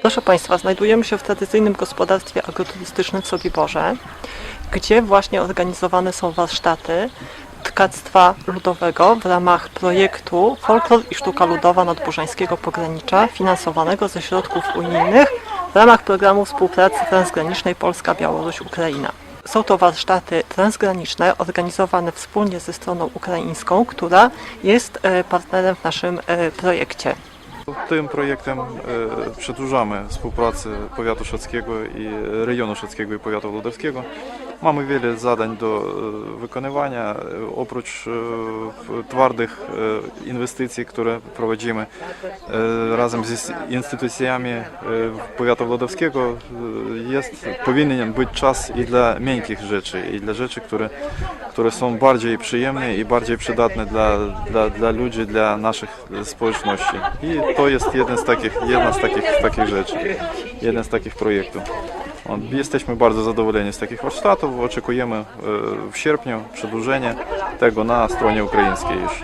Proszę Państwa, znajdujemy się w tradycyjnym gospodarstwie agroturystycznym w Sobiborze, gdzie właśnie organizowane są warsztaty tkactwa ludowego w ramach projektu Folklor i Sztuka Ludowa Nadburzańskiego Pogranicza finansowanego ze środków unijnych w ramach programu współpracy transgranicznej Polska-Białoruś-Ukraina. Są to warsztaty transgraniczne organizowane wspólnie ze stroną ukraińską, która jest e, partnerem w naszym e, projekcie. Tym projektem e, przedłużamy współpracę powiatu szockiego i regionu szockiego i powiatu lodowskiego. Mamy wiele zadań do e, wykonywania. E, Oprócz e, twardych inwestycji, które prowadzimy razem z instytucjami powiatu lodowskiego, e, jest, powinien być czas i dla miękkich rzeczy, i dla rzeczy, które, które są bardziej przyjemne i bardziej przydatne dla, dla, dla ludzi, dla naszych społeczności. I to jest jeden z takich, jedna z takich, takich rzeczy, jeden z takich projektów. Jesteśmy bardzo zadowoleni z takich warsztatów. Oczekujemy e, w sierpniu przedłużenia tego na stronie ukraińskiej już.